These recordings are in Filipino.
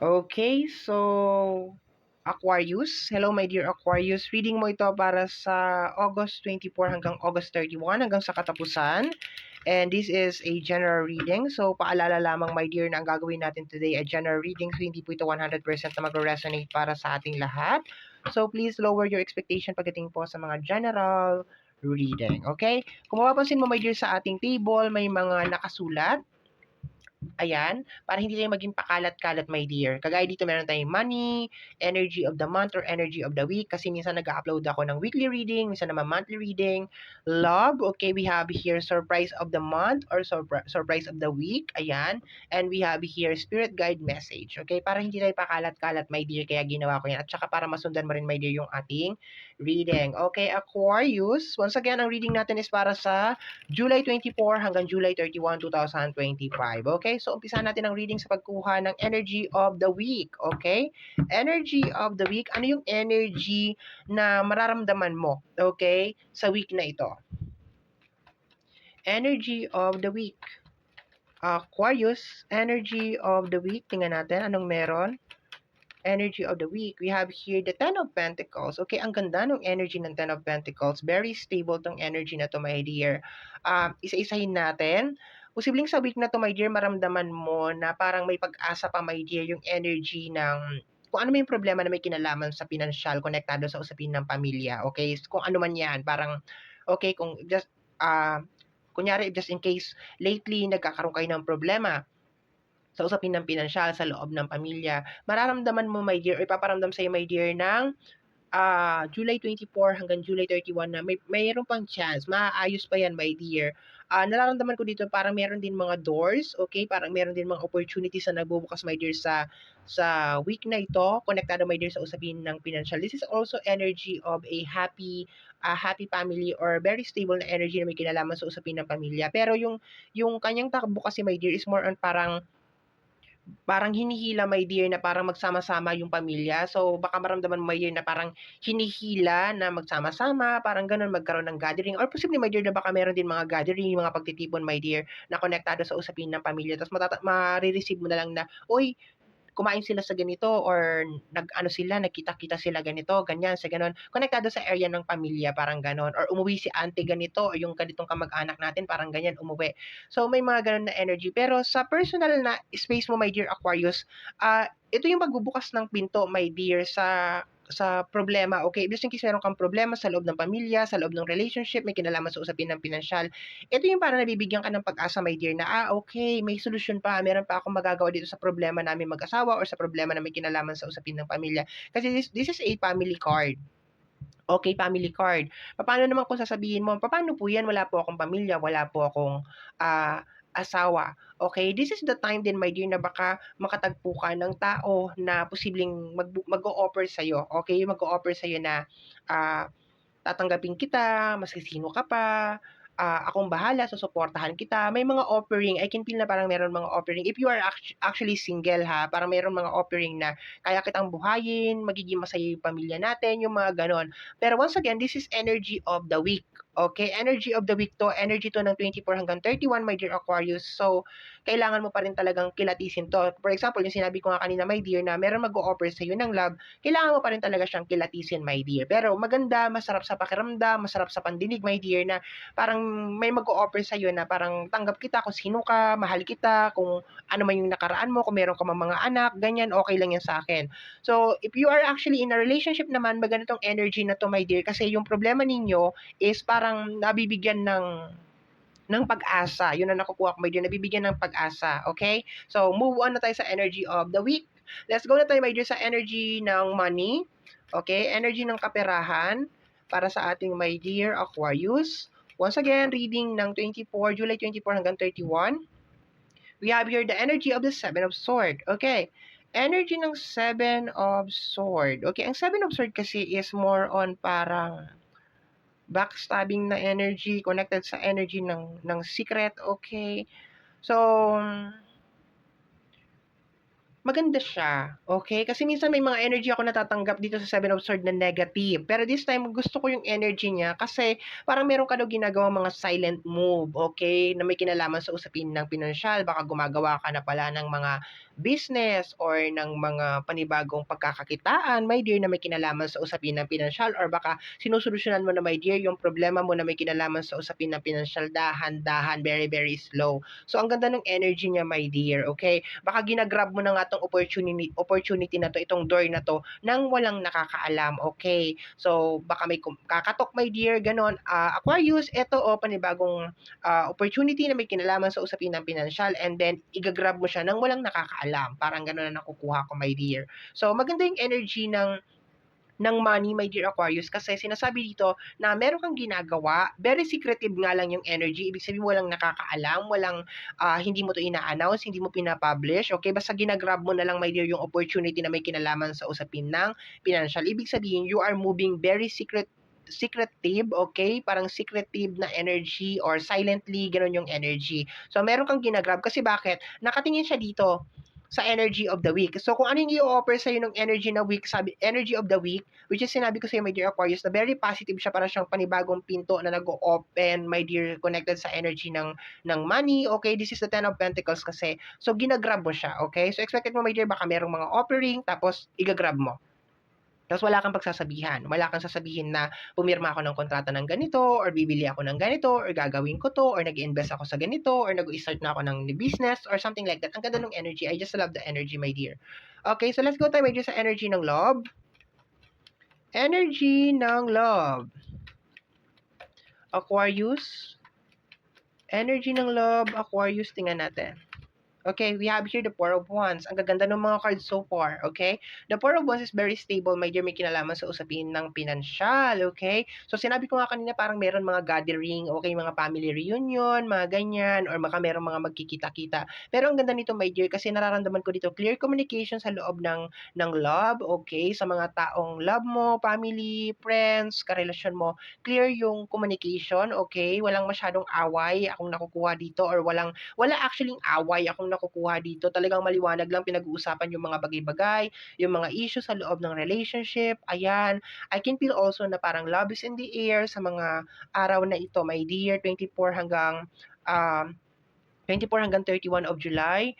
Okay, so Aquarius. Hello my dear Aquarius. Reading mo ito para sa August 24 hanggang August 31 hanggang sa katapusan. And this is a general reading. So paalala lamang my dear na ang gagawin natin today ay general reading. So hindi po ito 100% na mag-resonate para sa ating lahat. So please lower your expectation pagdating po sa mga general reading. Okay? Kung mapapansin mo my dear sa ating table, may mga nakasulat Ayan, para hindi tayo maging pakalat-kalat, my dear. Kagaya dito, meron tayong money, energy of the month or energy of the week. Kasi minsan nag-upload ako ng weekly reading, minsan naman monthly reading. Love, okay, we have here surprise of the month or surpri- surprise of the week. Ayan. And we have here spirit guide message. Okay, para hindi tayo pakalat-kalat, my dear. Kaya ginawa ko yan. At saka para masundan mo rin, my dear, yung ating reading. Okay, Aquarius. Once again, ang reading natin is para sa July 24 hanggang July 31, 2025. Okay, so umpisa natin ang reading sa pagkuha ng energy of the week. Okay, energy of the week. Ano yung energy na mararamdaman mo? Okay, sa week na ito. Energy of the week. Aquarius, energy of the week. Tingnan natin anong meron energy of the week, we have here the Ten of Pentacles. Okay, ang ganda ng energy ng Ten of Pentacles. Very stable tong energy na to, my dear. Uh, isa-isahin natin. Posibleng sa week na to, my dear, maramdaman mo na parang may pag-asa pa, my dear, yung energy ng kung ano may problema na may kinalaman sa financial, konektado sa usapin ng pamilya. Okay, kung ano man yan, parang, okay, kung just, uh, kunyari, just in case, lately, nagkakaroon kayo ng problema, sa usapin ng pinansyal sa loob ng pamilya, mararamdaman mo, my dear, or ipaparamdam sa'yo, my dear, ng uh, July 24 hanggang July 31 na may mayroon pang chance, maaayos pa yan, my dear. Uh, nararamdaman ko dito parang meron din mga doors, okay? Parang meron din mga opportunities na nagbubukas, my dear, sa sa week na ito, konektado, my dear, sa usapin ng financial. This is also energy of a happy a happy family or very stable na energy na may kinalaman sa usapin ng pamilya. Pero yung yung kanyang takbo kasi, my dear, is more on parang parang hinihila, my dear, na parang magsama-sama yung pamilya. So, baka maramdaman mo, my dear, na parang hinihila na magsama-sama, parang ganun, magkaroon ng gathering. Or posible, my dear, na baka meron din mga gathering, mga pagtitipon, my dear, na konektado sa usapin ng pamilya. Tapos matata- ma-receive mo na lang na, uy, kumain sila sa ganito or nag-ano sila, nagkita-kita sila ganito, ganyan, sa ganon. Konektado sa area ng pamilya, parang ganon. Or umuwi si auntie ganito, o yung ganitong kamag-anak natin, parang ganyan, umuwi. So, may mga ganon na energy. Pero sa personal na space mo, my dear Aquarius, uh, ito yung magbubukas ng pinto, my dear, sa sa problema, okay, just in case meron kang problema sa loob ng pamilya, sa loob ng relationship, may kinalaman sa usapin ng pinansyal, ito yung para nabibigyan ka ng pag-asa, my dear, na, ah, okay, may solusyon pa, meron pa akong magagawa dito sa problema namin mag-asawa or sa problema na may kinalaman sa usapin ng pamilya. Kasi this, this is a family card. Okay, family card. Paano naman kung sasabihin mo, paano po yan? Wala po akong pamilya, wala po akong uh, asawa. Okay, this is the time din, my dear, na baka makatagpo ka ng tao na posibleng mag- mag-o-offer sa'yo. Okay, mag-o-offer sa'yo na uh, tatanggapin kita, maski sino ka pa, uh, akong bahala, susuportahan kita. May mga offering, I can feel na parang meron mga offering. If you are actually single ha, parang meron mga offering na kaya kitang buhayin, magiging masaya yung pamilya natin, yung mga ganon. Pero once again, this is energy of the week. Okay, energy of the week to, energy to ng 24 hanggang 31, my dear Aquarius. So, kailangan mo pa rin talagang kilatisin to. For example, yung sinabi ko nga kanina, my dear, na meron mag-o-offer sa iyo ng love, kailangan mo pa rin talaga siyang kilatisin, my dear. Pero maganda, masarap sa pakiramdam, masarap sa pandinig, my dear, na parang may mag-o-offer sa iyo na parang tanggap kita kung sino ka, mahal kita, kung ano man yung nakaraan mo, kung meron ka mga anak, ganyan, okay lang yan sa akin. So, if you are actually in a relationship naman, maganda tong energy na to, my dear, kasi yung problema ninyo is para parang nabibigyan ng ng pag-asa. Yun ang nakukuha ko, my dear, nabibigyan ng pag-asa. Okay? So, move on na tayo sa energy of the week. Let's go na tayo, my dear, sa energy ng money. Okay? Energy ng kaperahan para sa ating, my dear, Aquarius. Once again, reading ng 24, July 24 hanggang 31. We have here the energy of the Seven of Sword. Okay? Energy ng Seven of Sword. Okay, ang Seven of Sword kasi is more on parang backstabbing na energy, connected sa energy ng, ng secret, okay? So, maganda siya, okay? Kasi minsan may mga energy ako natatanggap dito sa Seven of Swords na negative. Pero this time, gusto ko yung energy niya kasi parang meron ka daw ginagawa mga silent move, okay? Na may kinalaman sa usapin ng pinansyal. Baka gumagawa ka na pala ng mga business or ng mga panibagong pagkakakitaan, my dear, na may kinalaman sa usapin ng pinansyal or baka sinusolusyonan mo na, my dear, yung problema mo na may kinalaman sa usapin ng pinansyal, dahan-dahan, very, very slow. So, ang ganda ng energy niya, my dear, okay? Baka ginagrab mo na nga tong opportunity, opportunity na to, itong door na to, nang walang nakakaalam, okay? So, baka may kakatok, my dear, ganon. Ah, Aquarius, ito o panibagong ah, opportunity na may kinalaman sa usapin ng pinansyal and then igagrab mo siya nang walang nakakaalam. Parang gano'n na nakukuha ko, my dear. So, maganda yung energy ng ng money, my dear Aquarius, kasi sinasabi dito na meron kang ginagawa, very secretive nga lang yung energy, ibig sabihin walang nakakaalam, walang, ah, hindi mo to ina-announce, hindi mo pina-publish, okay? Basta ginagrab mo na lang, my dear, yung opportunity na may kinalaman sa usapin ng financial. Ibig sabihin, you are moving very secret secretive, okay? Parang secretive na energy or silently, ganun yung energy. So, meron kang ginagrab kasi bakit? Nakatingin siya dito sa energy of the week. So, kung ano yung i-offer sa'yo ng energy na week, sabi, energy of the week, which is sinabi ko sa'yo, my dear Aquarius, na very positive siya para siyang panibagong pinto na nag-open, my dear, connected sa energy ng, ng money, okay? This is the Ten of Pentacles kasi. So, ginagrab mo siya, okay? So, expected mo, my dear, baka merong mga offering, tapos igagrab mo. Tapos wala kang pagsasabihan. Wala kang sasabihin na pumirma ako ng kontrata ng ganito, or bibili ako ng ganito, or gagawin ko to, or nag-invest ako sa ganito, or nag-start na ako ng business, or something like that. Ang ganda ng energy. I just love the energy, my dear. Okay, so let's go tayo, dear, sa energy ng love. Energy ng love. Aquarius. Energy ng love, Aquarius, tingnan natin. Okay, we have here the Four of Wands. Ang gaganda ng mga cards so far, okay? The Four of Wands is very stable, my dear, may kinalaman sa usapin ng pinansyal, okay? So, sinabi ko nga kanina, parang meron mga gathering, okay, mga family reunion, mga ganyan, or baka meron mga magkikita-kita. Pero ang ganda nito, my dear, kasi nararamdaman ko dito, clear communication sa loob ng, ng love, okay? Sa mga taong love mo, family, friends, karelasyon mo, clear yung communication, okay? Walang masyadong away akong nakukuha dito, or walang, wala actually away akong nakukuha dito. Talagang maliwanag lang pinag-uusapan yung mga bagay-bagay, yung mga issue sa loob ng relationship. Ayan. I can feel also na parang love is in the air sa mga araw na ito, my dear. 24 hanggang um, 24 hanggang 31 of July,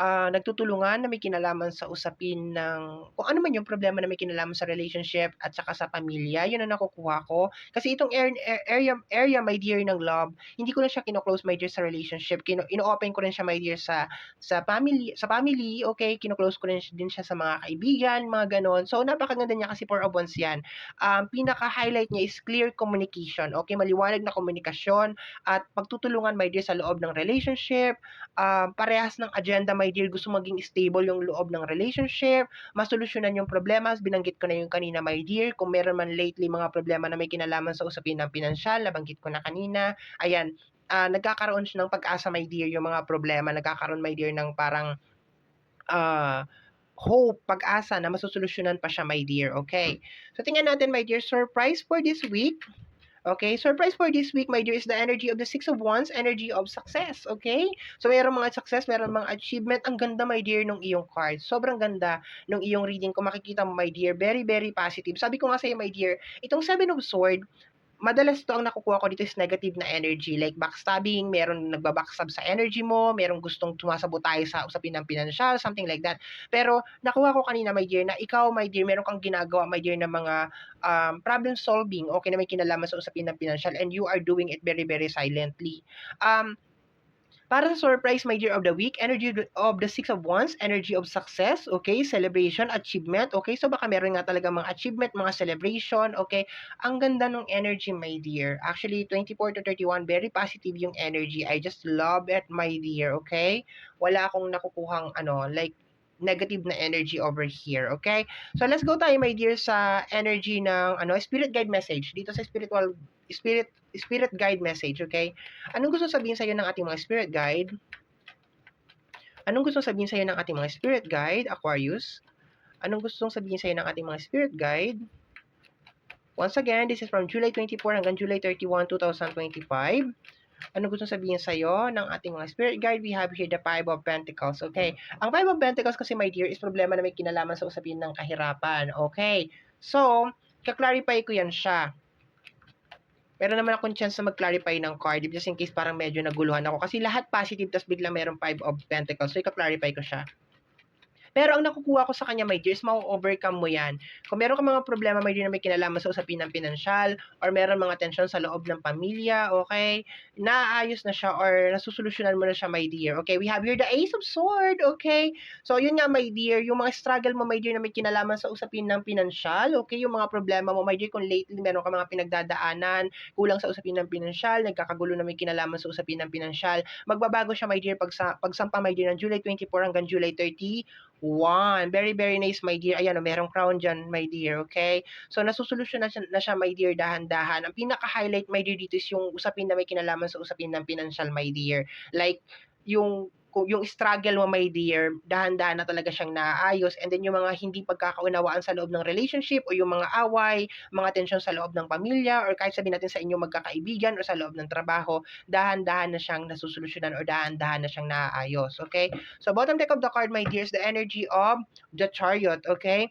ah, nagtutulungan na may kinalaman sa usapin ng kung ano man yung problema na may kinalaman sa relationship at saka sa pamilya, yun ang nakukuha ko. Kasi itong air- area, area, my dear, ng love, hindi ko na siya kino-close, my dear, sa relationship. Kino, ino-open ko rin siya, my dear, sa, sa family, sa family, okay, kino-close ko rin siya- din siya sa mga kaibigan, mga ganon. So, napakaganda niya kasi for of once yan. Um, pinaka-highlight niya is clear communication, okay, maliwanag na komunikasyon at pagtutulungan, my dear, sa loob ng relationship, um, parehas ng agenda, my dear, gusto maging stable yung loob ng relationship, masolusyonan yung problema, binanggit ko na yung kanina, my dear, kung meron man lately mga problema na may kinalaman sa usapin ng pinansyal, nabanggit ko na kanina, ayan, ah, nagkakaroon siya ng pag-asa, my dear, yung mga problema, nagkakaroon, my dear, ng parang, ah, hope, pag-asa na masusolusyonan pa siya, my dear, okay? So, tingnan natin, my dear, surprise for this week, Okay, surprise for this week, my dear, is the energy of the Six of Wands, energy of success, okay? So, mayroong mga success, mayroong mga achievement. Ang ganda, my dear, nung iyong card. Sobrang ganda nung iyong reading. Kung makikita mo, my dear, very, very positive. Sabi ko nga sa'yo, my dear, itong Seven of Sword, madalas to ang nakukuha ko dito is negative na energy. Like backstabbing, meron nagbabackstab sa energy mo, merong gustong tumasabotay sa usapin ng pinansyal, something like that. Pero nakuha ko kanina, my dear, na ikaw, my dear, meron kang ginagawa, my dear, na mga um, problem solving, okay, na may kinalaman sa usapin ng pinansyal, and you are doing it very, very silently. Um, para sa surprise, my dear, of the week, energy of the Six of Wands, energy of success, okay, celebration, achievement, okay, so baka meron nga talaga mga achievement, mga celebration, okay, ang ganda ng energy, my dear. Actually, 24 to 31, very positive yung energy. I just love it, my dear, okay? Wala akong nakukuhang, ano, like, negative na energy over here, okay? So, let's go tayo, my dear, sa energy ng, ano, spirit guide message. Dito sa spiritual, spirit, spirit guide message, okay? Anong gusto sabihin sa iyo ng ating mga spirit guide? Anong gusto sabihin sa iyo ng ating mga spirit guide, Aquarius? Anong gustong sabihin sa iyo ng ating mga spirit guide? Once again, this is from July 24 hanggang July 31, 2025. Ano gusto sabihin sa iyo ng ating mga spirit guide? We have here the Five of Pentacles. Okay. Ang Five of Pentacles kasi, my dear, is problema na may kinalaman sa usapin ng kahirapan. Okay. So, kaklarify ko yan siya. Meron naman akong chance na mag-clarify ng card just in case parang medyo naguluhan ako. Kasi lahat positive, tapos biglang meron 5 of Pentacles. So, i-clarify ko siya. Pero ang nakukuha ko sa kanya, my dear, is ma-o-overcome mo yan. Kung meron kang mga problema, my dear, na may kinalaman sa usapin ng pinansyal, or meron mga tensyon sa loob ng pamilya, okay? Naayos na siya, or nasusolusyonan mo na siya, my dear. Okay, we have here the Ace of Sword, okay? So, yun nga, my dear, yung mga struggle mo, my dear, na may kinalaman sa usapin ng pinansyal, okay? Yung mga problema mo, my dear, kung lately meron ka mga pinagdadaanan, kulang sa usapin ng pinansyal, nagkakagulo na may kinalaman sa usapin ng pinansyal, magbabago siya, my dear, pag sa, pagsampa, my dear, ng July 24 hanggang July 31. Very, very nice, my dear. Ayan, oh, merong crown dyan, my dear, okay? So, nasusolusyon na siya, na siya, my dear, dahan-dahan. Ang pinaka-highlight, my dear, dito is yung usapin na may kinalaman sa usapin ng pinansyal, my dear. Like, yung kung yung struggle mo, my dear, dahan-dahan na talaga siyang naayos. And then yung mga hindi pagkakaunawaan sa loob ng relationship o yung mga away, mga tensyon sa loob ng pamilya or kahit sabihin natin sa inyo magkakaibigan o sa loob ng trabaho, dahan-dahan na siyang nasusolusyonan or dahan-dahan na siyang naayos. Okay? So, bottom deck of the card, my dear, is the energy of the chariot. Okay?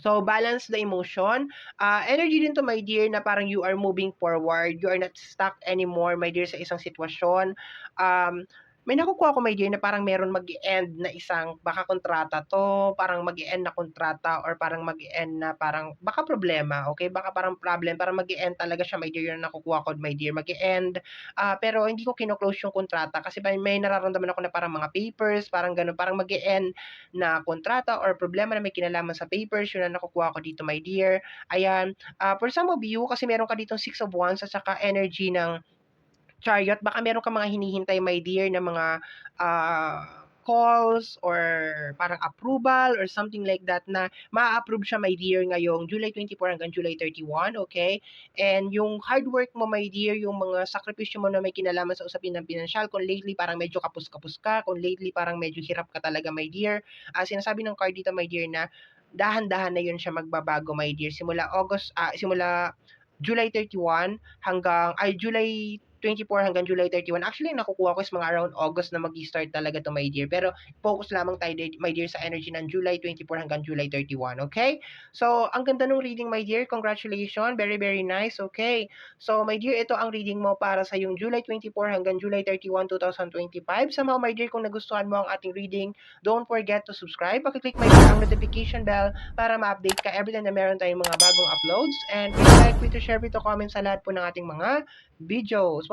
So, balance the emotion. Uh, energy din to, my dear, na parang you are moving forward. You are not stuck anymore, my dear, sa isang sitwasyon. Um, may nakukuha ko, my dear, na parang meron mag end na isang, baka kontrata to, parang mag end na kontrata, or parang mag end na parang, baka problema, okay? Baka parang problem, parang mag end talaga siya, my dear, yun ang nakukuha ko, my dear, mag end uh, pero hindi ko kino-close yung kontrata, kasi may, may nararamdaman ako na parang mga papers, parang ganun, parang mag end na kontrata, or problema na may kinalaman sa papers, yun ang nakukuha ko dito, my dear. Ayan, uh, for some of you, kasi meron ka ditong six of wands, at saka energy ng chariot, baka meron ka mga hinihintay, my dear, na mga uh, calls or parang approval or something like that na ma-approve siya, my dear, ngayong July 24 hanggang July 31, okay? And yung hard work mo, my dear, yung mga sakripisyo mo na may kinalaman sa usapin ng pinansyal, kung lately parang medyo kapus-kapus ka, kung lately parang medyo hirap ka talaga, my dear, uh, sinasabi ng card dito, my dear, na dahan-dahan na yun siya magbabago, my dear. Simula August, uh, simula July 31 hanggang, ay, July 24 hanggang July 31. Actually, nakukuha ko is mga around August na mag-start talaga to my dear. Pero focus lamang tayo, my dear, sa energy ng July 24 hanggang July 31. Okay? So, ang ganda ng reading, my dear. Congratulations. Very, very nice. Okay? So, my dear, ito ang reading mo para sa yung July 24 hanggang July 31, 2025. Somehow, my dear, kung nagustuhan mo ang ating reading, don't forget to subscribe. Pakiclick my dear ang notification bell para ma-update ka every time na meron tayong mga bagong uploads. And please like, please share, please comment sa lahat po ng ating mga videos.